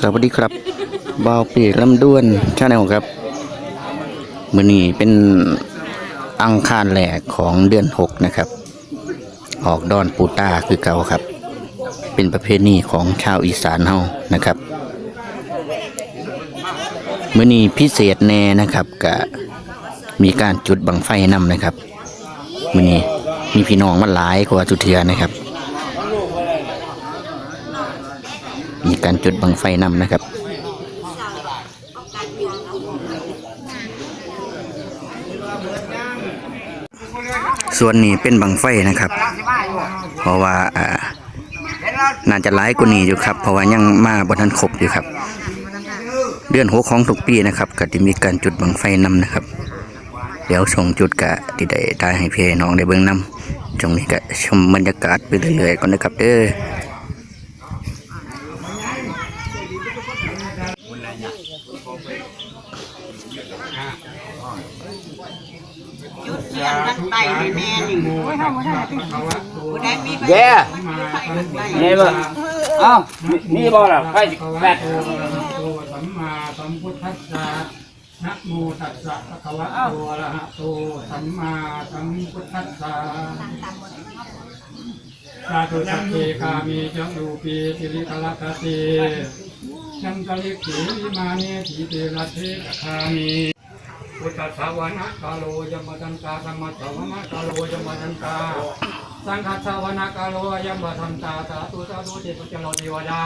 สวัสดีครับบาวปีลำด้วนชาแนลครับมือนี้เป็นอังคารแหลกของเดือนหกนะครับ ออกดอนปูตาคือเก่าครับ เป็นประเพณีของชาวอีสานเฮานะครับมือนี้พิเศษแน่นะครับกะมีการจุดบังไฟนำนะครับมือนี้มีพี่น้องมาหลายกว่าจุดเทือนะครับ การจุดบังไฟนำนะครับส่วนนี้เป็นบังไฟนะครับ เพราะว่าอ่าน่าจะหลายกว่านี้อยู่ครับ เพราะว่ายังมาบนทันครบอยู่ครับ เดือนหกของทุกปีนะครับก็จะมีการจุดบังไฟนำนะครับ เดี๋ยวส่งจุดกะที่ได้ได้ให้พี่น้องได้เบิ่งนำจงนี้ก็ชมบรรยากาศไปเรื่อยๆก่อนนะครับเด้อ เทียนทั้งไตนี่แม่นี่ผู้ใดมี แย่นี่บ่เอ้ามีบ่ล่ะไฟแปดสัมมาสัมพุทธัสสะนะโมตัสสะภะคะวะโตอะระหะโตสัมมาสัมพุทธัสสะสาธุสัพเพกามีจังรูปีสิริกลักขเตยังกะลิขีวิมาเนทีเตระเทกคามีพุทธสาวนะกาโลยมตันตาธรรมสาวนะกาโลยมตันตา สังฆสาวนะกาโลยมตันตาสาธุสาธุเทพเจ้าเทวดา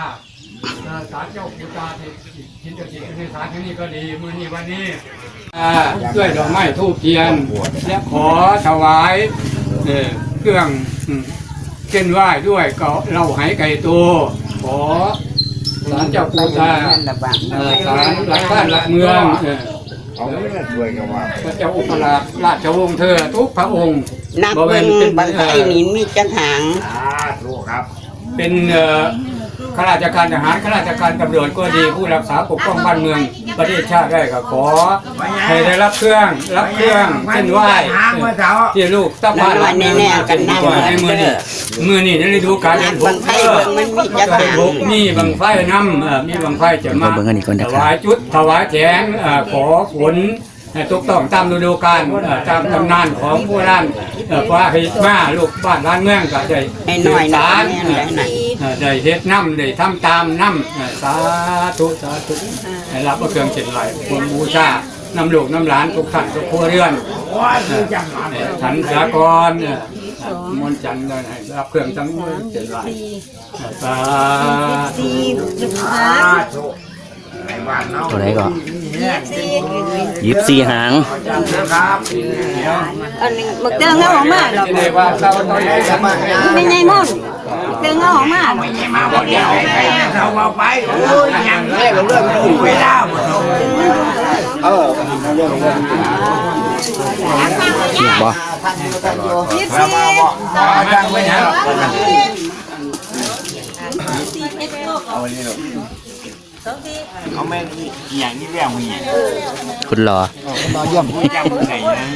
เอ่อศาลเจ้าปูตาที่ทินเจ้าจิตในศาลที่นี่ก็ดีมื้อนี้วันนี้อ่าด้วยดอกไม้ทูบเทียน และขอถวายเอ่อเครื่องอืมเส้นไหว้ด้วยก็เราหายไก่ตัวขอศาลเจ้าปูตาเอ่อศาลหลักบ้านหลักเมืองเอ่อเขาไม่ได้ช่วยกันว่าพระเจ้าอุปราชราชวงศ์เธอทุกพระองค์ นับเบิ่งบางไตนี่มีจังหางอ่าถูกครับ เป็นเอ่อข้าราชการทหารข้าราชการตำรวจก็ดีผู้รักษาปกป้องบ้านเมืองประเทศชาติได้ก็ขอให้ได้รับเครื่องรับเครื่องเส้นไหว้ที่ลูกตะพานน้อยๆแน่ๆกันนั่งในมือนี่มือนี่ในฤดูกาลนัเดือบนหบากงไตเบิ่งมันมีจังหางหกมีบังไฟน้ำเอ่อมีบังไฟจะมาเบิ่งอันนี้ก่อนนะถครับวายจุดถวายแจงเอ่อขอฝน ให้ถูกต้องตามฤดูกาลเอ่อตามตำนานของโบราณเอ่อว่าให้มาลูกบ้านร้านเมืองก็ได้ให้น้อยๆสารแน่ๆได้ไหนเอ่อได้เฮ็ดน้ำได้ทำตามน้ำเอ่อสาธุสาธุให้รับเอาเครื่องเจ็ดไหลควรบูชาน้ำลูกน้ำหลานทุกท่านทุกครัวเรือนเอ่อฉันสากรเอ่อมนต์จันทร์ได้ให้รับเครื่องทั้งเจ็ดไหลเอ่อสาธุในบ้านเนาะ ตัวไหนก็ยิบสี่หางครับอันนี้มึกเตืองเงาออกมาหรอกที่ได้ว่าเราต้องได้ทำมาให้ไม่ใช่มุ่นเตืองเงาออกมาหรอกมาบ่เดียวเขาเอาไปโอ้ยยังแรกเรื่องถูกเวลาหมดเออถูกบ่ยี่สิบเอาจังไว้นะ เอาแม่งอย่างนี้เรียกมึงเนี่ยคุณรอมาเยี่ยมยังมึงไงนะ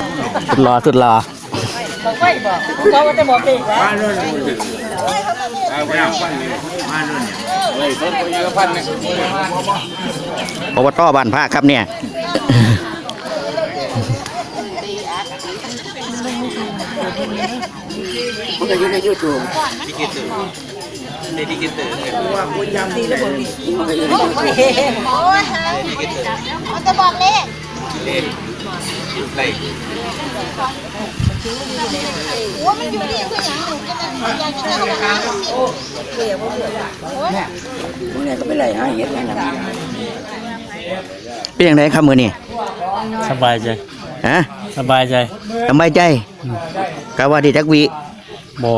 สุดรอสุดรอเขาจะบอกเด็กแล้วเอาไปเอาไปมาด้วยอบตบ้านพระครับเนี่ยมันก็อยู่ใน YouTube มันจะบอกเลขว่ามันอยู่นี่คืออย่างหนึ่งก็มันอยากจะเข้ามาหาสิพวกนี้ก็ไปไล่หาเห็ดนั่นน่ะเป็นอย่างไรครับมือนี่สบายใจฮะสบายใจสบายใจกะว่าดีจักวีบอ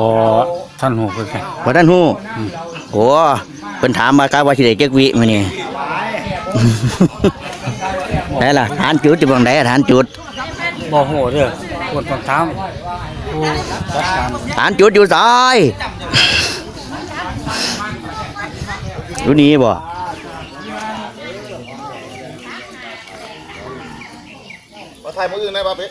ท่านหูคือกันว่าท่านฮู้โอ้เพิ่นถามมากะว่าสิได้จักวีมื้อนี้ ได้ล่ะฐานจุดอยู่บ่งใดอะฐานจุดบอโหเด้อปวดปักเท้าผู้จัดการฐานจุดอยู่ซ้ายอยู่นี่บ่มาถ่ายมืออื่นนะป้าเป๊ะ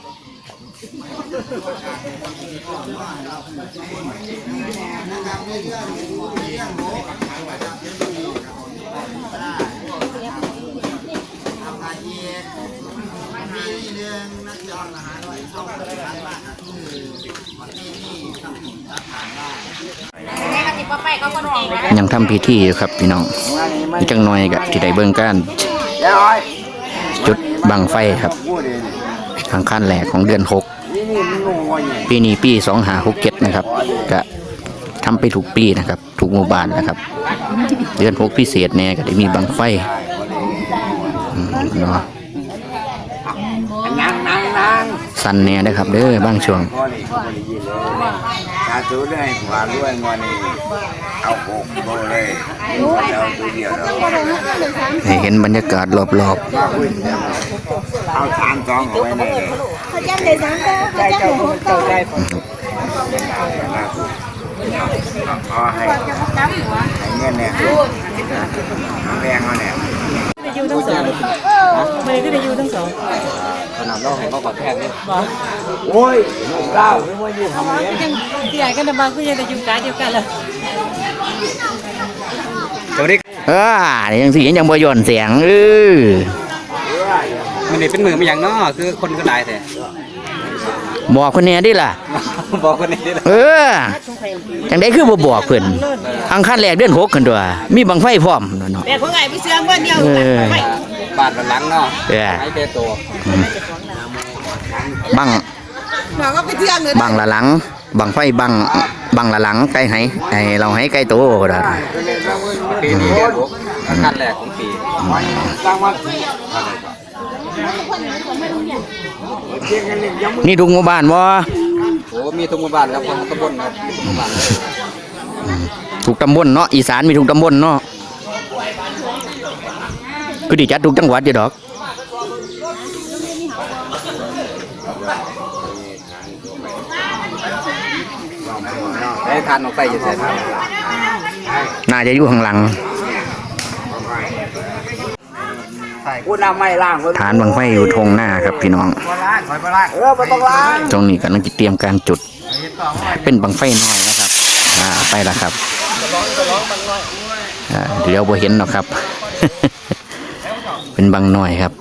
ทำพิธีอยู่ครับพี่น้องอีกจังหน่อยก็ที่ได้เบิ่งการจุดบังไฟครับทางขั้นแรกของเดือนหก ปีนี้ปีสองหาหกเจ็ดนะครับก็ทำไปถูกปีนะครับ ถูกหมู่บ้านนะครับ เดือนหกพิเศษเนี่ยก็ได้มีบังไฟอืมเนาะนั่งนั่งนั่งสั้นเนี่ยนะครับเด้อบางช่วงพอนี่พอได้ยินเลยสาธุเลยหัวด้วยงอนี่เอาหกโบเลยเอาตัวเดียวเราให้เห็นบรรยากาศรอบเอาสามสองเอาไว้ในเลย เขาจำได้สามตัวเขาจำได้หกตัวขอให้ให้เงินเนี่ยแรงเขาเนี่ยไม่ได้ยูทั้งสองโอ้ยลูกเก้าไม่ว่าอยู่ทำเนี้ยยังใหญ่กันแต่บางก็ยังแต่ยูการเดียวกันเลยๆเออยังสิยังบ่ย่อนเสียงเออ มันนี่เป็นมือไม่อย่างเนาะคือคนก็ได้แต่บอกคนแหนี้ดิล่ะ บอกคนนี้ได้เออจังได้คือบ่บอกเพิ่นอังคารแรกเดือนหกกันด้วยมีบังไฟพร้อมเนาะแต่พวกไอ้ไปเชื่อมว่าเดียวเออไปบาดหลังเนาะเออให้แต่ตัวบังเราก็ไปเชื่อมเลยบังละหลัง บังไฟบังบังละหลังไกลไหไอเราให้ไกลโตดอกปีนี้เดือนหกขั้นแรกของปี นี่ทุกหมู่บ้านบ่โอ้มีทุกหมู่บ้านครับของตำบลครับทุกหมู่บ้านทุกตำบลเนาะอีสานมีทุกตำบลเนาะก็ดีจัดทุกจังหวัดอยู่ดอกให้ทานออกไปอยู่แสนน่าจะอยู่ข้างหลัง กูนำไม่ล่างเพิ่นฐานบังไฟอยู่ทงหน้าครับพี่น้อง เออไม่ต้องล้างตรงนี้กำลังจะเตรียมการจุด เป็นบังไฟน้อยนะครับ อ่าไปแล้วครับอ่าเดี๋ยวบ่เห็นหรอกครับ เป็นบังน้อยครับ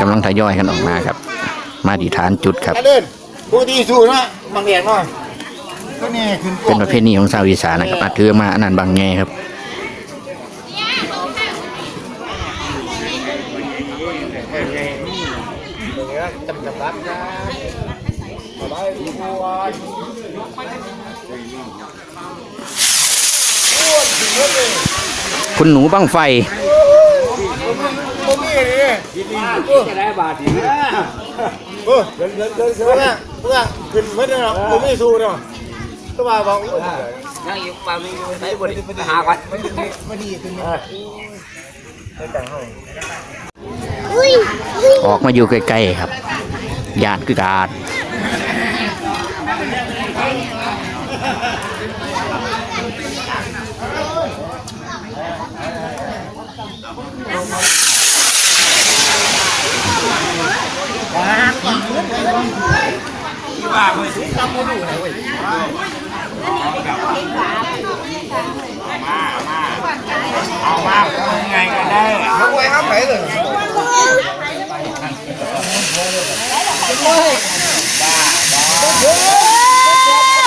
กำลังทยอยกันออกมาครับ มาที่ฐานจุดครับเดินปกติสู้เนาะบางแดดเนาะก็นี่ขึ้น เป็นประเพณีของชาวอีสานนะครับอาถือมาอันนั้นบางแง่ครับคุณหนูบังไฟเออเดินเดินเดินเดินเพื่อเพื่อขึ้นเพื่อนเนาะกูไม่สู้เนาะ ก็มาบอกนั่งอยู่ป่ามีอยู่ใส่บนหากันออกมาอยู่ใกล้ๆครับญาติคือการของไผ่แล้ว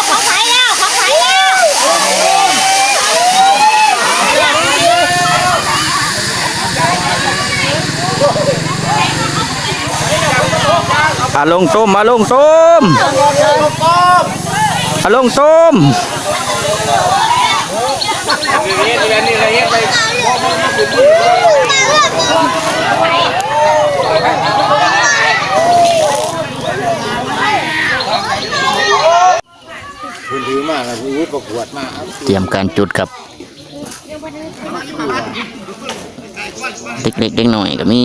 ของไผ่แล้วอาลงส้มอาลงส้ มอาลงส้มคุณถือมาแล้วคุณประกวดมาเตรียมการจุดครับเล็กๆเด็กหน่อยก็มี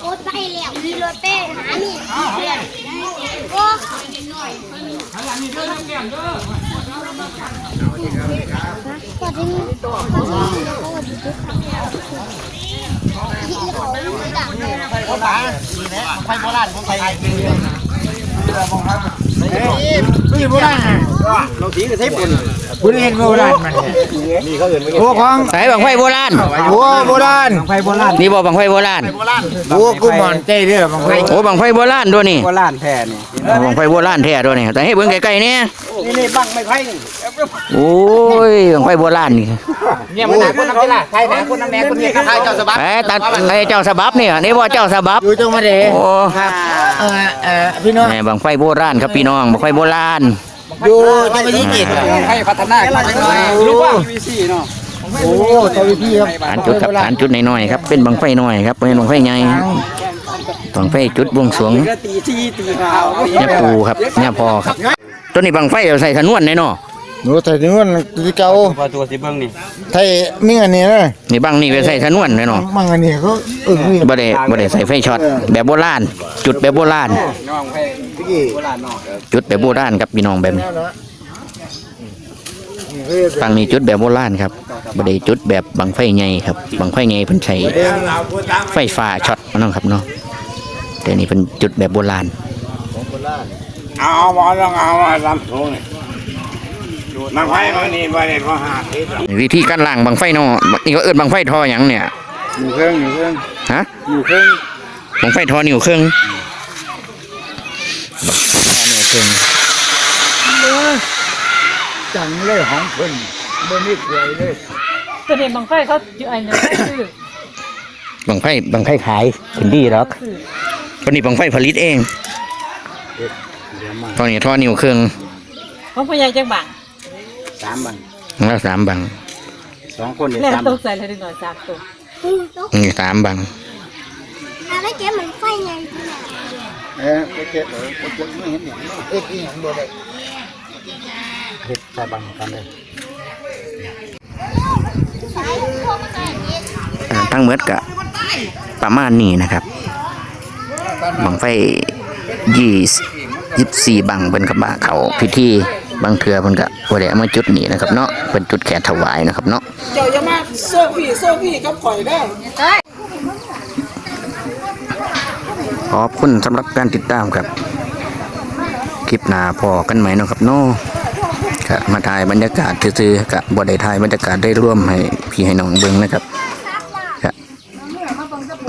โอ้ไปแล้วมีรถเป้หานี่เพื่อนโอ้สวัสดีสวัสดีทุกคนที่เขาไม่ดังเลย คุณเห็นโบราณมันโอ้ของใส่บังไฟโบราณโอ้โบราณไฟโบราณนี่บ่บังไฟโบราณโอ้กูหมอนใจเด้อบางไฟโอ้บังไฟโบราณด้วยนี่โบราณแท้นี่อ๋อบังไฟโบราณแท้ด้วยนี่แต่ให้เบิ่งไกลๆเนี่ยนี่นี่บังไม่ไผ่โอ้ยบังไฟโบราณนี่เนี่ยมันหนาคนน้ำนี่ล่ะไทยหนาคนน้ำแม่คนนี้ก็ไทยเจ้าสบับไอ้ตัดไอ้เจ้าสบับเนี่ยนี่ว่าเจ้าสบับอยู่จังมาเด้โอ้เออเออพี่น้องแหม่บังไฟโบราณครับพี่น้องบังไฟโบราณ อยู่จังมายี่สิบให้พัฒนาขึ้นจังหน่อยรู้ว่า PVC เนาะโอ้ทวีพี่ครับฐานจุดครับฐานจุดน้อยๆครับเป็นบังไฟน้อยครับเป็นบังไฟใหญ่บังไฟจุดบวงสรวงก็ตีที่ตีขาวเนี่ยปูครับเนี่ยพอครับ ตัวนี้บังไฟเอาใส่ถนวนแน่นอน หนูใส่ถึงวันที่เก่าพอตัวสิเบิ่งนี่ไทยมีอันนี้นะนี่บังนี่ไปใส่ถนวนแน่นอนบางอันนี้เขาเออนี่บ่ได้บ่ได้ใส่ไฟช็อตแบบโบราณจุดแบบโบราณน้องไผ่พี่โบราณเนาะจุดแบบโบราณครับพี่น้องแบบนี้แล้วนะฝั่งนี้จุดแบบโบราณครับบ่ได้จุดแบบบังไฟใหญ่ครับบังไฟใหญ่เพิ่นใช้ไฟฟ้าช็อตเนาะครับเนาะแต่นี่เป็นจุดแบบโบราณเอาบอลลองเอามาลำโพงนี่ น้ำไฟมันนี่บ่ได้พอหาทิศวิธีการล้างบังไฟเนาะนี่ก็เอิ้นบังไฟทอหยังเนี่ยอยู่เครื่องอยู่เครื่องฮะอยู่เครื่องบังไฟทอนิ้วครึ่งบังไฟทอนิ้วครึ่งจังเลยของเพิ่นบ่มีกล้วยเลยตัวนี้บางไฟเขาอยู่ไอ้เนี่ยคือบังไฟบังไฟขายขึ้นดีหรอกตอนนี้บังไฟผลิตเองตอนนี้ทอนิ้วครึ่งของพ่อใหญ่จังบัง สามบังแล้วสามบังสองคนนี่แล้วสามตกใส่เลยหน่อยสามตัวอืมตุ๊กนี่สามบังอะไรแกมันไฟไงที่ไหนเออไปเก็บเลยไปเก็บไม่เห็นหยังเอ็ดอีหยังบ่ได้เฮ็ดใส่บังกันเลยสายพวกมันอะไรอย่างนี้อ่าทั้งเมดกะประมาณนี้นะครับบังไฟยี่ยี่สี่บังเป็นกระบะเขาพิธี บางเทือเพิ่นกะบ่ได้เอามาจุดนี้นะครับเนาะเป็นจุดแขกถวายนะครับเนาะเจ้าอย่ามาโซ่พี่โซ่พี่กับข่อยเด้อขอบคุณสำหรับการติดตามครับ คลิปหน้าพอกันไหมเนาะครับเนาะก็มาถ่ายบรรยากาศซื่อๆกะบ่ได้ถ่ายบรรยากาศได้ร่วมให้พี่ให้น้องเบิ่งนะครับก็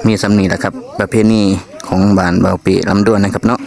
มีสำนีแหละครับ ประเพณีของบ้านเบาปีลำดวนนะครับเนาะ